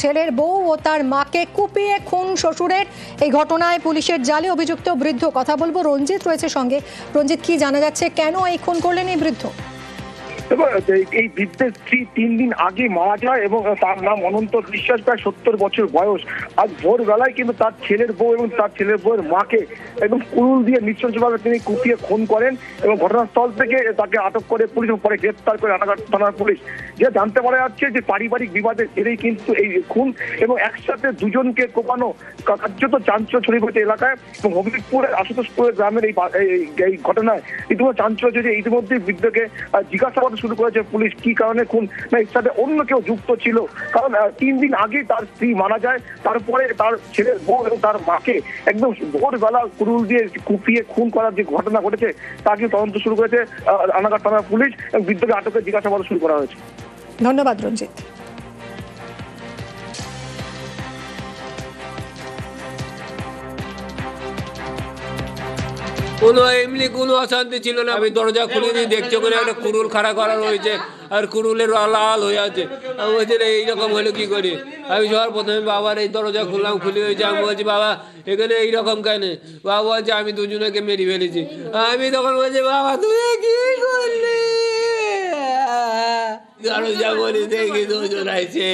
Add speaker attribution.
Speaker 1: ছেলের বউ ও তার মাকে কুপিয়ে খুন শ্বশুরের। এই ঘটনায় পুলিশের জালে অভিযুক্ত বৃদ্ধ। কথা বলব রঞ্জিত রয়েছে সঙ্গে। রঞ্জিত, কি জানা যাচ্ছে? কেন এই খুন করলেন এই বৃদ্ধ?
Speaker 2: এই- বৃদ্ধের স্ত্রী তিন দিন আগে মারা যায় এবং তার নাম অনন্ত বিশ্বাস, প্রায় সত্তর বছর বয়স। আজ ভোরবেলায় কিন্তু তার ছেলের বউ এবং তার ছেলের বউয়ের মাকে এবং কুরুল দিয়ে নৃশংসভাবে তিনি কুপিয়ে খুন করেন এবং ঘটনাস্থল থেকে তাকে আটক করে পুলিশ পরে গ্রেপ্তার করে রানাঘাট থানার পুলিশ। যে জানতে পারা যাচ্ছে যে পারিবারিক বিবাদের জেরেই কিন্তু এই খুন এবং একসাথে দুজনকে কোপানো কার্যত চাঞ্চল্য ছড়িয়ে পড়েছে এলাকায় এবং হবিবপুরের আশুতোষপুরের গ্রামের এই ঘটনায় ইতিমধ্যে চাঞ্চল্য যে ইতিমধ্যে বৃদ্ধকে জিজ্ঞাসাবাদ শুরু করেছে পুলিশ কি কারণে খুন? না, এর সাথে অন্য কেউ যুক্ত ছিল। কারণ তিন দিন আগে তার স্ত্রী মারা যায়। তারপরে তার ছেলের বউ এবং তার মাকে একদম ভোরবেলা কুরুল দিয়ে কুপিয়ে খুন করার যে ঘটনা ঘটেছে, তা কিন্তু তদন্ত শুরু করেছে আনাঘাট থানার পুলিশ এবং বৃদ্ধকে আটকের জিজ্ঞাসাবাদ শুরু করা হয়েছে।
Speaker 1: ধন্যবাদ, রঞ্জিত।
Speaker 3: কোনো এমনি কোনো অশান্তি ছিল না। আমি দরজা খুলে দিয়ে দেখছ করে একটা কুরুল খাড়া করা রয়েছে আর কুরুলের লাল হয়ে আছে। আমি বলছি এইরকম হলো কি করি? আমি সবার প্রথমে বাবার এই দরজা খুললাম, খুলে হয়েছে আমি বলছি, বাবা, এখানে এইরকম কেন? বাবা বলছে, আমি দুজনকে মেরে ফেলেছি। আমি তখন বলছি, বাবা, তুমি কি করলি? দরজা বলি দেখি দুজন আছে